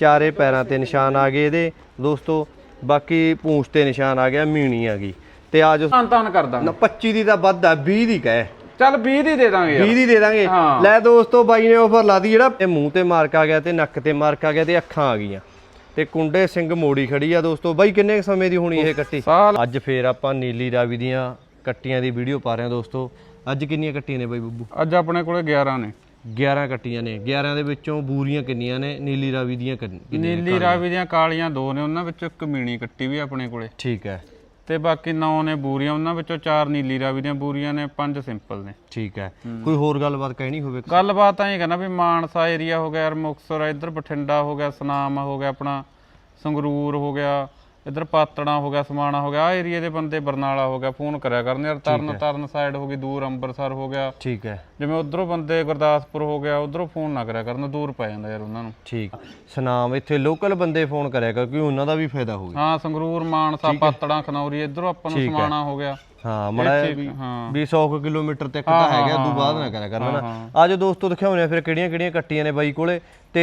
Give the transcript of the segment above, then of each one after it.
ਚਾਰੇ ਪੈਰਾਂ ਤੇ ਨਿਸ਼ਾਨ ਆ ਗਏ ਇਹਦੇ। ਦੋਸਤੋ ਬਾਕੀ ਪੂੰਛ ਤੇ ਨਿਸ਼ਾਨ ਆ ਗਿਆ ਮੀਣੀ ਆ ਗਈ। ਤੇ ਆ ਜੋ ਤਾਨ ਤਾਨ ਕਰ ਦਾਂਗੇ। 25 ਦੀ ਤਾਂ ਵੱਧ ਆ 20 ਦੀ ਕਹੇ। ਚੱਲ 20 ਦੀ ਦੇ ਦਾਂਗੇ 20 ਯਾਰ ਦੀ ਦੇ ਦਾਂਗੇ। ਲੈ ਦੋਸਤੋ ਬਾਈ ਨੇ ਆਫਰ ਲਾ ਦੀ ਜਿਹੜਾ ਇਹ ਮੂੰਹ ਤੇ ਮਾਰਕ ਆ ਗਿਆ ਤੇ ਨੱਕ ਤੇ ਮਾਰਕ ਆ ਗਿਆ ਤੇ ਅੱਖਾਂ ਆ ਗਈਆਂ। ਤੇ ਕੁੰਡੇ ਸਿੰਘ ਮੋੜੀ ਖੜੀ ਆ ਦੋਸਤੋ। ਬਾਈ ਕਿੰਨੇ ਕੁ ਸਮੇਂ ਦੀ ਹੋਣੀ ਇਹ ਕੱਟੀ? ਅੱਜ ਫੇਰ ਆਪਾਂ ਨੀਲੀ ਰਾਵੀ ਦੀਆਂ ਕੱਟੀਆਂ ਦੀ ਵੀਡੀਓ ਪਾ ਰਹੇ ਹਾਂ ਦੋਸਤੋ। ਅੱਜ ਕਿੰਨੀਆਂ ਕੱਟੀਆਂ ਨੇ ਬਾਈ ਬੱਬੂ? ਅੱਜ ਆਪਣੇ ਕੋਲੇ 11 ਨੇ। 11 ਕੱਟੀਆਂ ਨੇ। 11 ਦੇ ਵਿੱਚੋਂ ਬੂਰੀਆਂ ਕਿੰਨੀਆਂ ਨੇ? ਨੀਲੀ ਰਾਵੀ ਦੀਆਂ ਕਿੰਨ- ਕਿੰਨੀਆਂ ਨੀਲੀ ਰਾਵੀ ਦੀਆਂ ਕਾਲੀਆਂ ਦੋ ਨੇ ਉਹਨਾਂ ਵਿੱਚੋਂ ਇੱਕ ਮੀਣੀ ਕੱਟੀ ਵੀ ਆਪਣੇ ਕੋਲੇ। ਠੀਕ ਹੈ। ਤੇ ਬਾਕੀ 9 ਨੇ ਬੂਰੀਆਂ ਉਹਨਾਂ ਵਿੱਚੋਂ 4 ਨੀਲੀ ਰਾਵੀ ਦੀਆਂ ਬੂਰੀਆਂ ਨੇ 5 ਸਿੰਪਲ ਨੇ। ਠੀਕ ਹੈ। ਕੋਈ ਹੋਰ ਗੱਲਬਾਤ ਕਹਿਣੀ ਹੋਵੇ ਗੱਲਬਾਤ ਐਂ ਕਹਿੰਦਾ ਵੀ ਮਾਨਸਾ ਏਰੀਆ ਹੋ ਗਿਆ ਯਾਰ ਮੁਕਤਸਰ ਇੱਧਰ ਬਠਿੰਡਾ ਹੋ ਗਿਆ ਸਨਾਮ ਹੋ ਗਿਆ ਆਪਣਾ ਸੰਗਰੂਰ ਹੋ ਗਿਆ। ਇੱਧਰ ਪਾਤੜਾ ਹੋ ਗਿਆ ਸਮਾਣਾ ਹੋ ਗਿਆ ਆ ਏਰੀਆ ਦੇ ਬੰਦੇ ਬਰਨਾਲਾ ਹੋ ਗਿਆ ਫੋਨ ਕਰਿਆ ਕਰਨ ਯਾਰ ਤਰਨ ਤਰਨ ਸਾਈਡ ਹੋ ਗਈ ਦੂਰ ਅੰਮ੍ਰਿਤਸਰ ਹੋ ਗਿਆ। ਠੀਕ ਹੈ। ਜਿਵੇਂ ਉਧਰੋਂ ਬੰਦੇ ਗੁਰਦਾਸਪੁਰ ਹੋ ਗਿਆ ਉਧਰੋਂ ਫੋਨ ਨਾ ਕਰਿਆ ਕਰਨ ਦੂਰ ਪੈ ਜਾਂਦਾ ਯਾਰ ਉਹਨਾਂ ਨੂੰ। ਠੀਕ। ਸੁਨਾਮ ਇੱਥੇ ਲੋਕਲ ਬੰਦੇ ਫੋਨ ਕਰਿਆ ਕਰ ਕਿਉਂਕਿ ਉਹਨਾਂ ਦਾ ਵੀ ਫਾਇਦਾ ਹੋਵੇ। ਹਾਂ ਸੰਗਰੂਰ ਮਾਨਸਾ ਪਾਤੜਾ ਖਨੌਰੀ ਇਧਰੋਂ ਆਪਾਂ ਨੂੰ ਸਮਾਣਾ ਹੋ ਗਿਆ। ਹਾਂ ਮੜਾ ਵੀ ਹਾਂ। ਵੀ 100 ਕੁ ਕਿਲੋਮੀਟਰ ਤੱਕ ਤਾਂ ਹੈਗਾ ਦੂ ਬਾਅਦ ਨਾ ਕਰਿਆ ਕਰਨਾ। ਨਾ ਆਜੋ ਦੋਸਤੋ ਦਿਖਾਉਣੇ ਆ ਫਿਰ ਕਿਹੜੀਆਂ ਕਿਹੜੀਆਂ ਕੱਟੀਆਂ ਨੇ ਬਾਈ ਕੋਲੇ। ਤੇ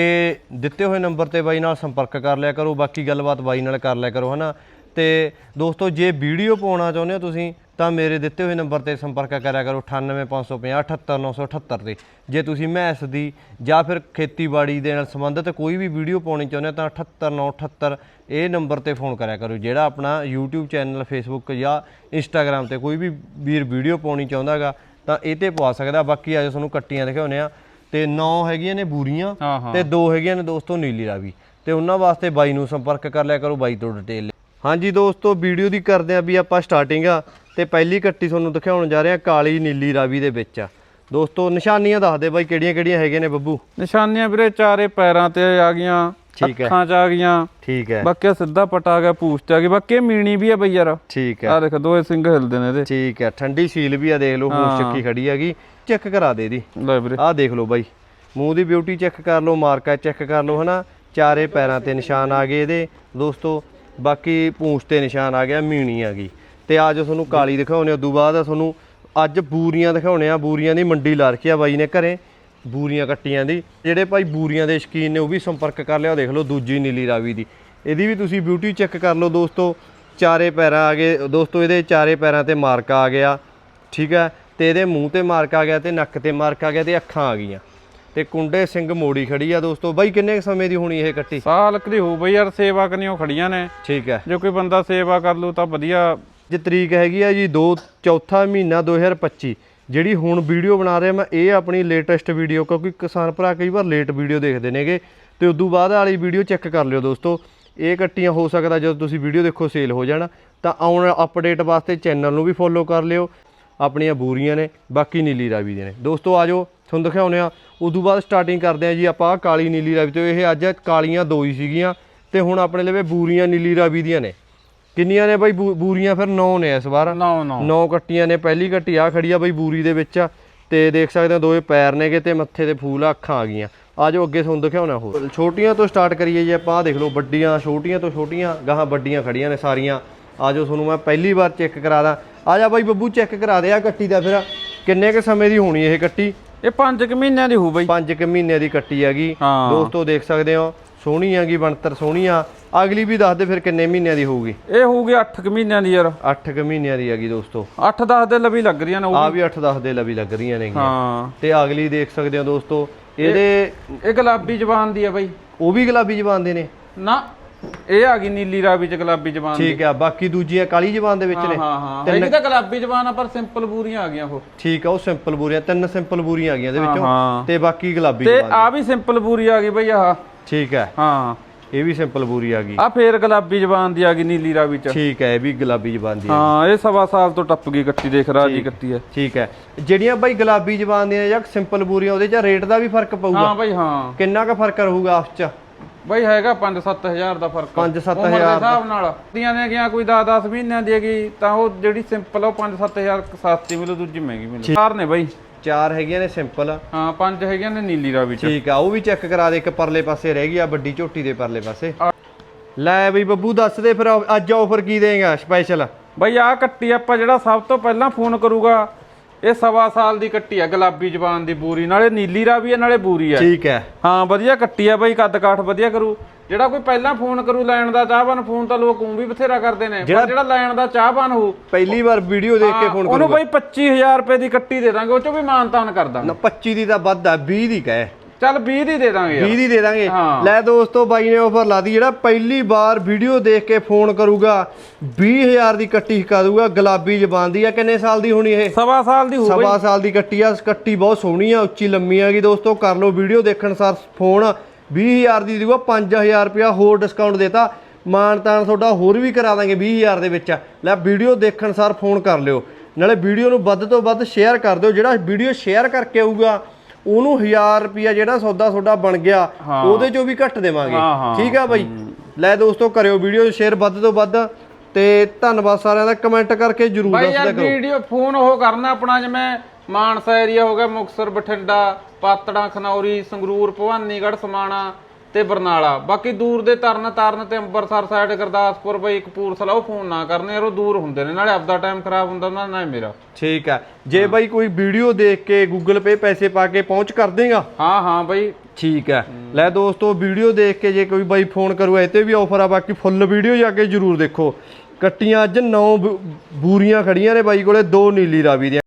ਦਿੱਤੇ ਹੋਏ ਨੰਬਰ ਤੇ ਬਾਈ ਨਾਲ ਸੰਪਰਕ ਕਰ ਲਿਆ ਕਰੋ ਬਾਕੀ ਗੱਲਬਾਤ ਬਾਈ ਨਾਲ ਕਰ ਲਿਆ ਕਰੋ ਹਨਾ? ਤੇ ਦੋਸਤੋ ਜੇ ਵੀਡੀਓ ਪਾਉਣਾ ਚਾਹੁੰਦੇ ਹੋ ਤੁਸੀਂ ਤਾਂ ਮੇਰੇ ਦਿੱਤੇ ਹੋਏ ਨੰਬਰ ਤੇ ਸੰਪਰਕ ਕਰਿਆ ਕਰੋ 98550 78978 ਤੇ। ਜੇ ਤੁਸੀਂ ਮੈਸ ਦੀ ਜਾਂ ਫਿਰ ਖੇਤੀਬਾੜੀ ਦੇ ਨਾਲ ਸੰਬੰਧਿਤ ਕੋਈ ਵੀ ਵੀਡੀਓ ਪਾਉਣੀ ਚਾਹੁੰਦੇ ਹੋ ਤਾਂ 78978 ਇਹ ਨੰਬਰ ਤੇ ਫੋਨ ਕਰਿਆ ਕਰੋ। ਜਿਹੜਾ ਆਪਣਾ YouTube ਚੈਨਲ Facebook ਜਾਂ Instagram ਤੇ ਕੋਈ ਵੀ ਵੀਰ ਵੀਡੀਓ ਪਾਉਣੀ ਚਾਹੁੰਦਾਗਾ ਤਾਂ ਇਹ ਤੇ ਪਵਾ ਸਕਦਾ। ਬਾਕੀ ਆਜੋ ਤੁਹਾਨੂੰ ਕੱਟੀਆਂ ਦਿਖਾਉਨੇ ਆ ਤੇ 9 ਹੈਗੀਆਂ ਨੇ ਬੂਰੀਆਂ ਤੇ ਦੋ ਹੈਗੀਆਂ ਨੇ ਦੋਸਤੋ ਨੀਲੀ ਰਾਵੀ। ਤੇ ਉਹਨਾਂ ਵਾਸਤੇ ਬਾਈ ਨੂੰ ਸੰਪਰਕ ਕਰ ਲਿਆ ਕਰੋ ਬਾਈ ਤੋਂ ਡਿਟੇਲ। ਹਾਂਜੀ ਦੋਸਤੋ ਵੀਡੀਓ ਦੀ ਕਰਦੇ ਆ ਵੀ ਆਪਾਂ ਸਟਾਰਟਿੰਗ ਆ ਤੇ ਪਹਿਲੀ ਕੱਟੀ ਤੁਹਾਨੂੰ ਦਿਖਾਉਣ ਜਾ ਰਹੇ ਆ ਕਾਲੀ ਨੀਲੀ ਰਾਵੀ ਦੇ ਵਿੱਚ ਆ। ਦੋਸਤੋ ਨਿਸ਼ਾਨੀਆਂ ਦੱਸ ਦੇ ਬਾਈ ਕਿਹੜੀਆਂ ਕਿਹੜੀਆਂ ਹੈਗੇ ਨੇ ਬੱਬੂ? ਨਿਸ਼ਾਨੀਆਂ ਵੀਰੇ ਚਾਰੇ ਪੈਰਾਂ ਤੇ ਆ ਗਈਆਂ ਠੀਕ ਹੈ। ਅੱਖਾਂ 'ਚ ਆ ਗਈਆਂ। ਠੀਕ ਹੈ। ਬਾਕੀ ਸਿੱਧਾ ਪਟਾ ਆ ਗਿਆ ਪੂਛ 'ਚ ਆ ਗਈ। ਬਾਕੀ ਮੀਣੀ ਵੀ ਆ ਬਈ ਯਾਰ। ਠੀਕ ਹੈ। ਆ ਦੇਖ ਦੋਏ ਸਿੰਘ ਹਿਲਦੇ ਨੇ ਇਹਦੇ। ਠੀਕ ਹੈ। ਠੰਡੀ ਸੀਲ ਵੀ ਆ ਦੇਖ ਲਓ ਮੂੰਹ ਚੱਕੀ ਖੜੀ ਹੈਗੀ। ਚੈੱਕ ਕਰਾ ਦੇ ਦੀ ਲੈ ਵੀਰੇ। ਆਹ ਦੇਖ ਲਓ ਬਾਈ। ਮੂੰਹ ਦੀ ਬਿਊਟੀ ਚੈੱਕ ਕਰ ਲਓ ਮਾਰਕਾ ਚੈੱਕ ਕਰ ਲਓ ਹਨਾ? ਚਾਰੇ ਪੈਰਾਂ ਤੇ ਨਿਸ਼ਾਨ ਆ ਗਏ ਇਹਦੇ। ਦੋਸਤੋ ਬਾਕੀ ਪੂੰਛ ਤੇ ਨਿਸ਼ਾਨ ਆ ਗਿਆ, ਮੀਣੀ ਆ ਗਈ। ਤੇ ਅੱਜ ਤੁਹਾਨੂੰ ਕਾਲੀ ਦਿਖਾਉਣੇ, ਉਦੋਂ ਬਾਅਦ ਤੁਹਾਨੂੰ ਅੱਜ ਬੂਰੀਆਂ ਦਿਖਾਉਣੇ ਆ, ਬੂਰੀਆਂ ਦੀ ਮੰਡੀ ਲਾ ਰੱਖੀ ਆ ਬਾਈ ਨੇ ਘਰੇ, ਬੂਰੀਆਂ ਕੱਟੀਆਂ ਦੀ। ਜਿਹੜੇ ਭਾਈ ਬੂਰੀਆਂ ਦੇ ਸ਼ਕੀਨ ਨੇ, ਉਹ ਵੀ ਸੰਪਰਕ ਕਰ ਲਿਆ, ਦੇਖ ਲਓ ਦੂਜੀ ਨੀਲੀ ਰਾਵੀ ਦੀ। ਇਹਦੀ ਵੀ ਤੁਸੀਂ ਬਿਊਟੀ ਚੈੱਕ ਕਰ ਲਓ ਦੋਸਤੋ, ਚਾਰੇ ਪੈਰਾਂ ਆ ਗਏ। ਦੋਸਤੋ, ਇਹਦੇ ਚਾਰੇ ਪੈਰਾਂ ਤੇ ਮਾਰਕਾ ਆ ਗਿਆ, ਠੀਕ ਹੈ ਤੇ ਇਹਦੇ ਮੂੰਹ ਤੇ ਮਾਰਕਾ ਆ ਗਿਆ ਤੇ ਨੱਕ ਤੇ ਮਾਰਕ ਆ ਗਿਆ ਤੇ ਅੱਖਾਂ ਆ ਗਈਆਂ। ਤੇ ਕੁੰਡੇ ਸਿੰਘ ਮੋੜੀ ਖੜੀ ਆ ਦੋਸਤੋ। ਬਾਈ ਕਿੰਨੇ ਸਮੇਂ ਦੀ ਹੋਣੀ ਇਹ ਕੱਟੀ ਸਾਲ ਕਦੀ ਹੋ ਬਈ ਯਾਰ ਸੇਵਾ ਕਰਨੀ ਉਹ ਖੜੀਆਂ ਨੇ। ਠੀਕ ਹੈ। ਜੇ ਕੋਈ ਬੰਦਾ ਸੇਵਾ ਕਰ ਲੂ ਤਾਂ ਵਧੀਆ। ਜੇ ਤਰੀਕ ਹੈਗੀ ਆ ਜੀ 2 ਚੌਥਾ ਮਹੀਨਾ 2025 ਜਿਹੜੀ ਹੁਣ ਵੀਡੀਓ ਬਣਾ ਰਿਹਾ ਮੈਂ ਇਹ ਆਪਣੀ ਲੇਟੈਸਟ ਵੀਡੀਓ ਕਿਉਂਕਿ ਕਿਸਾਨ ਭਰਾ ਕਈ ਵਾਰ ਲੇਟ ਵੀਡੀਓ ਦੇਖਦੇ ਨੇਗੇ। ਤੇ ਉਦੋਂ ਬਾਅਦ ਵਾਲੀ ਵੀਡੀਓ ਚੈੱਕ ਕਰ ਲਿਓ ਦੋਸਤੋ। ਇਹ ਕੱਟੀਆਂ ਹੋ ਸਕਦਾ ਜਦੋਂ ਤੁਸੀਂ ਵੀਡੀਓ ਦੇਖੋ ਸੇਲ ਹੋ ਜਾਣ ਤਾਂ ਆਉਣ ਅਪਡੇਟ ਵਾਸਤੇ ਚੈਨਲ ਨੂੰ ਵੀ ਫੋਲੋ ਕਰ ਲਿਓ। ਆਪਣੀਆਂ ਬੂਰੀਆਂ ਨੇ ਬਾਕੀ ਨੀਲੀ ਰਾਵੀ ਦੇ ਨੇ। ਦੋਸਤੋ ਆਜੋ ਤੁਹਾਨੂੰ ਦਿਖਾਉਂਦੇ ਆ ਉਦੋਂ ਬਾਅਦ ਸਟਾਰਟਿੰਗ ਕਰਦੇ ਆ ਜੀ ਆਪਾਂ ਕਾਲੀ ਨੀਲੀ ਰਾਵੀ ਤੋਂ। ਇਹ ਅੱਜ ਕਾਲੀਆਂ ਦੋ ਹੀ ਸੀਗੀਆਂ ਤੇ ਹੁਣ ਆਪਣੇ ਲਵੇ ਬੂਰੀਆਂ ਨੀਲੀ ਰਾਵੀ ਦੀਆਂ ਨੇ। ਕਿੰਨੀਆਂ ਨੇ ਬਾਈ ਬੂਰੀਆਂ ਫਿਰ 9 ਨੇ ਇਸ ਵਾਰ? ਨਾ ਨਾ। ਨੌ ਕੱਟੀਆਂ ਨੇ ਪਹਿਲੀ ਕੱਟੀ ਆ ਖੜੀ ਆ ਬਈ ਬੂਰੀ ਦੇ ਵਿੱਚ। ਤੇ ਦੇਖ ਸਕਦੇ ਹੋ ਦੋਏ ਪੈਰ ਨੇਗੇ ਤੇ ਮੱਥੇ ਤੇ ਫੂਲ ਆ ਅੱਖਾਂ ਆ ਗਈਆਂ। ਆ ਜਾਓ ਅੱਗੇ ਤੁਹਾਨੂੰ ਦਿਖਾਉਣਾ ਹੋਰ। ਛੋਟੀਆਂ ਤੋਂ ਸਟਾਰਟ ਕਰੀਏ ਜੀ ਆਪਾਂ ਦੇਖ ਲਓ ਵੱਡੀਆਂ ਛੋਟੀਆਂ ਤੋਂ ਛੋਟੀਆਂ ਗਾਹਾਂ ਵੱਡੀਆਂ ਖੜੀਆਂ ਨੇ ਸਾਰੀਆਂ। ਆ ਜਾਓ ਤੁਹਾਨੂੰ ਮੈਂ ਪਹਿਲੀ ਵਾਰ ਚੈੱਕ ਕਰਾ ਦਾਂ। ਆ ਜਾ ਬਾਈ ਬੱਬੂ ਚੈੱਕ ਕਰਾ ਦੇ ਆ ਕੱਟੀ ਦਾ ਫਿਰ। ਕਿੰਨੇ ਕ ਸਮੇਂ ਦੀ ਹੋਣੀ ਇਹ ਕੱਟੀ? ਇਹ 5 ਕੁ ਮਹੀਨਿਆਂ ਦੀ ਹੋ ਬਈ। 5 ਕ ਮਹੀਨਿਆਂ ਦੀ ਕੱਟੀ ਹੈਗੀ। ਹਾਂ। ਦੋਸਤੋ ਦੇਖ ਸਕਦੇ ਹੋ ਸੋਹਣੀ ਹੈਗੀ ਬਣਤਰ ਸੋਹਣੀ ਆ। ਅਗਲੀ ਵੀ ਦੱਸ ਦੇ ਫਿਰ ਕਿੰਨੇ ਮਹੀਨਿਆਂ ਦੀ ਹੋਊਗੀ। ਇਹ ਹੋਊਗੀ 8 ਕੁ ਮਹੀਨਿਆਂ ਦੀ ਯਾਰ। 8 ਕ ਮਹੀਨਿਆਂ ਦੀ ਹੈਗੀ ਦੋਸਤੋ। 8-10 ਦੇ ਲਵੀ ਲੱਗ ਰਹੀਆਂ ਨੇ ਉਹ ਆ ਵੀ। 8-10 ਦੇ ਲਵੀ ਲੱਗ ਰਹੀਆਂ ਨੇਗੀਆਂ। ਹਾਂ। ਤੇ ਅਗਲੀ ਦੇਖ ਸਕਦੇ ਹੋ ਦੋਸਤੋ ਇਹਦੇ ਇਹ ਗੁਲਾਬੀ ਜ਼ਬਾਨ ਦੀ ਆ ਬਈ। ਉਹ ਵੀ ਗੁਲਾਬੀ ਜ਼ਬਾਨ ਦੇ ਨੇ। ਨਾ ਇਹ ਆ ਗਈ ਨੀਲੀ ਰਾਵੀ ਚ ਗੁਲਾਬੀ ਜ਼ਬਾਨ ਦੀ। ਠੀਕ ਆ ਬਾਕੀ ਦੂਜੀਆਂ ਕਾਲੀ ਜ਼ਬਾਨ ਦੇ ਵਿੱਚ ਨੇ। ਹਾਂ ਹਾਂ। ਹੈਗੀ ਤਾਂ ਗੁਲਾਬੀ ਜ਼ਬਾਨ ਆ ਪਰ ਸਿੰਪਲ ਬੂਰੀਆਂ ਆ ਗਈਆਂ ਉਹ। ਠੀਕ ਆ ਉਹ ਸਿੰਪਲ ਬੂਰੀਆਂ ਤਿੰਨ ਸਿੰਪਲ ਬੂਰੀਆਂ ਆ ਗਈਆਂ ਇਹਦੇ ਵਿੱਚੋਂ। ਤੇ ਬਾਕੀ ਗੁਲਾਬੀ ਤੇ ਆ ਵੀ ਸਿੰਪਲ ਬੂਰੀ ਆ ਗਈ ਬਈ ਆਹ। ਠੀਕ ਹੈ ਹਾਂ। ਇਹ ਵੀ ਸਿੰਪਲ ਬੂਰੀ ਆ ਗਈ। ਆ ਫੇਰ ਗੁਲਾਬੀ ਜ਼ਬਾਨ ਦੀ ਆ ਗਈ ਨੀਲੀ ਰਾਵੀ ਚ। ਠੀਕ ਹੈ ਇਹ ਵੀ ਗੁਲਾਬੀ ਜ਼ਬਾਨ ਦੀ ਹੈ ਇਹ ਸਵਾ ਸਾਲ ਤੋਂ ਟੱਪ ਗਈ ਕੱਟੀ ਦੇਖ ਰਾਜੀ ਕੱਟੀ ਹੈ ਠੀਕ ਹੈ ਜਿਹੜੀਆਂ ਬਾਈ ਗੁਲਾਬੀ ਜ਼ਬਾਨ ਦੀਆਂ ਜਾਂ ਸਿੰਪਲ ਬੂਰੀਆਂ ਉਹਦੇ ਚ ਰੇਟ ਦਾ ਵੀ ਫ਼ਰਕ ਪਊਗਾ। ਹਾਂ ਬਈ ਹਾਂ। ਕਿੰਨਾ ਕੁ ਫ਼ਰਕ ਰਹੂਗਾ ਆਪਸ ਚ? ਬਈ ਹੈਗਾ 5-7000 ਦਾ ਫ਼ਰਕ। 5-7 ਉਮਰ ਦੇ ਹਜ਼ਾਰ ਹਿਸਾਬ ਨਾਲ। ਦੀਆਂ ਨੇ ਗਿਆ ਕੋਈ 10-10 ਮਹੀਨਿਆਂ ਦੀ ਹੈਗੀ ਤਾਂ ਉਹ ਜਿਹੜੀ ਸਿੰਪਲ ਉਹ 5-7000 ਸਸਤੀ ਮਿਲੂ ਦੂਜੀ ਮਹਿੰਗੀ ਮਿਲੂ। ਚਾਰ ਨੇ ਬਈ। ਚਾਰ ਹੈਗੀਆਂ ਨੇ ਸਿੰਪਲ। ਹਾਂ ਪੰਜ ਹੈਗੀਆਂ ਨੇ ਨੀਲੀ ਰਾਵੀ ਚ। ਠੀਕ ਆ ਉਹ ਵੀ ਚੈੱਕ ਕਰਾ ਦੇ ਇੱਕ ਪਰਲੇ ਪਾਸੇ ਰਹਿ ਗਈ ਆ ਵੱਡੀ ਝੋਟੀ ਦੇ ਪਰਲੇ ਪਾਸੇ। ਲੈ ਬਈ ਬੱਬੂ ਦੱਸ ਦੇ ਫਿਰ ਅੱਜ ਆਫਰ ਕੀ ਦੇਗਾ ਸਪੈਸ਼ਲ ਬਈ ਆ ਕੱਟੀ ਆਪਾਂ ਜਿਹੜਾ ਸਭ ਤੋਂ ਪਹਿਲਾਂ ਫੋਨ ਕਰੂਗਾ ਇਹ ਸਵਾ ਸਾਲ ਦੀ ਕੱਟੀ ਆ ਗੁਲਾਬੀ ਜ਼ਬਾਨ ਦੀ ਬੂਰੀ। ਨਾਲੇ ਨੀਲੀ ਰਾਵੀ ਆ ਨਾਲੇ ਬੂਰੀ ਆ। ਠੀਕ ਹੈ। ਹਾਂ ਵਧੀਆ ਕੱਟੀ ਆ ਬਈ ਕੱਦ ਕਾਠ ਵਧੀਆ ਕਰੂ। ਜਿਹੜਾ ਕੋਈ ਪਹਿਲਾਂ ਫੋਨ ਕਰੂ ਲੈਣ ਦਾ ਚਾਹਵਾਨ ਫੋਨ ਤਾਂ ਲੋਕ ਉਂ ਵੀ ਬਥੇਰਾ ਕਰਦੇ ਨੇ। ਪਰ ਜਿਹੜਾ ਲੈਣ ਦਾ ਚਾਹਵਾਨ ਹੋ ਪਹਿਲੀ ਵਾਰ ਵੀਡੀਓ ਦੇਖ ਕੇ ਫੋਨ ਉਹਨੂੰ ਬਈ 25000 ਰੁਪਏ ਦੀ ਕੱਟੀ ਦੇ ਦਾਂਗੇ ਉਹ ਚੋਂ ਵੀ ਮਾਨਤਾਨ ਕਰ ਦਾਂਗੇ ਨਾ 25 ਦੀ ਤਾਂ ਵੱਧ ਆ 20 ਦੀ ਕਹੇ। ਚੱਲ 20 ਦੀ ਦੇ ਦਾਂਗੇ ਯਾਰ। 20 ਦੀ ਦੇ ਦਾਂਗੇ। ਲੈ ਦੋਸਤੋ ਬਾਈ ਨੇ ਆਫਰ ਲਾਦੀ ਜਿਹੜਾ ਪਹਿਲੀ ਵਾਰ ਵੀਡੀਓ ਦੇਖ ਕੇ ਫੋਨ ਕਰੂਗਾ 20000 ਦੀ ਕੱਟੀ ਹਿਕਾ ਦੂਗਾ ਗੁਲਾਬੀ ਜ਼ਬਾਨ ਦੀ ਆ। ਕਿੰਨੇ ਸਾਲ ਦੀ ਹੋਣੀ ਇਹ? ਸਵਾ ਸਾਲ ਦੀ ਹੋ ਗਈ ਸਵਾ ਸਾਲ ਦੀ ਕੱਟੀ ਆ। ਕੱਟੀ ਬਹੁਤ ਸੋਹਣੀ ਆ ਉੱਚੀ ਲੰਮੀ ਆ ਗਈ। ਦੋਸਤੋ ਕਰ ਲਓ ਵੀਡੀਓ ਦੇਖਣ ਸਾਰ ਫੋਨ 20000 ਦੀ ਦੂਗਾ 5000 ਰੁਪਿਆ ਹੋਰ ਡਿਸਕਾਊਂਟ ਦੇਤਾ। ਮਾਨ ਤਾਨ ਤੁਹਾਡਾ ਹੋਰ ਵੀ ਕਰਾ ਦਾਂਗੇ 20000 ਦੇ ਵਿੱਚ। ਲੈ ਵੀਡੀਓ ਦੇਖਣ ਸਾਰ ਫੋਨ ਕਰ ਲਿਓ। ਨਾਲੇ ਵੀਡੀਓ ਨੂੰ ਵੱਧ ਤੋਂ ਵੱਧ ਸ਼ੇਅਰ ਕਰ ਦਿਓ। ਜਿਹੜਾ ਵੀਡੀਓ ਸ਼ੇਅਰ ਕਰਕੇ ਆਊਗਾ ਉਹਨੂੰ 1000 ਰੁਪਿਆ ਜਿਹੜਾ ਸੌਦਾ ਤੁਹਾਡਾ ਬਣ ਗਿਆ ਉਹਦੇ ਚੋਂ ਵੀ ਘੱਟ ਦੇਵਾਂਗੇ। ਠੀਕ ਆ ਬਾਈ? ਲੈ ਦੋਸਤੋ ਕਰਿਓ ਵੀਡੀਓ ਸ਼ੇਅਰ ਵੱਧ ਤੋਂ ਵੱਧ ਤੇ ਧੰਨਵਾਦ ਸਾਰਿਆਂ ਦਾ। ਕਮੈਂਟ ਕਰਕੇ ਜਰੂਰ ਬਾਈ ਦੱਸਦਾ ਕਰੋ। ਵੀਡੀਓ ਫੋਨ ਉਹ ਕਰਨਾ ਆਪਣਾ ਜਿਵੇਂ ਮਾਨਸਾ ਏਰੀਆ ਹੋ ਗਿਆ ਮੁਕਸਰ ਬਠਿੰਡਾ ਪਾਤੜਾਂ ਖਨੌਰੀ ਸੰਗਰੂਰ ਭਵਾਨੀਗੜ੍ਹ ਸਮਾਣਾ ਤੇ ਬਰਨਾਲਾ। ਬਾਕੀ ਦੂਰ ਦੇ ਤਰਨ ਤਾਰਨ ਤੇ ਅੰਮ੍ਰਿਤਸਰ ਸਾਈਡ ਗੁਰਦਾਸਪੁਰ ਬਈ ਕਪੂਰਥਲਾ ਉਹ ਫੋਨ ਨਾ ਕਰਨੇ ਯਾਰ ਉਹ ਦੂਰ ਹੁੰਦੇ ਨੇ। ਨਾਲੇ ਆਪਦਾ ਟਾਈਮ ਖਰਾਬ ਹੁੰਦਾ ਉਹਨਾਂ ਨਾਲ ਮੇਰਾ। ਠੀਕ ਆ। ਜੇ ਬਾਈ ਕੋਈ ਵੀਡੀਓ ਦੇਖ ਕੇ ਗੂਗਲ ਪੇ ਪੈਸੇ ਪਾ ਕੇ ਪਹੁੰਚ ਕਰ ਦੇਗਾ? ਹਾਂ ਹਾਂ ਬਈ। ਠੀਕ ਹੈ। ਲੈ ਦੋਸਤੋ ਵੀਡੀਓ ਦੇਖ ਕੇ ਜੇ ਕੋਈ ਬਾਈ ਫੋਨ ਕਰੂ ਇਹ ਤੇ ਵੀ ਆਫਰ ਆ ਬਾਕੀ ਫੁੱਲ ਵੀਡੀਓ ਜਾ ਕੇ ਜਰੂਰ ਦੇਖੋ। ਕੱਟੀਆਂ ਅੱਜ 9 ਬੂਰੀਆਂ ਖੜੀਆਂ ਨੇ ਬਾਈ ਕੋਲੇ ਦੋ ਨੀਲੀ ਰਾਵੀ ਦੀਆਂ।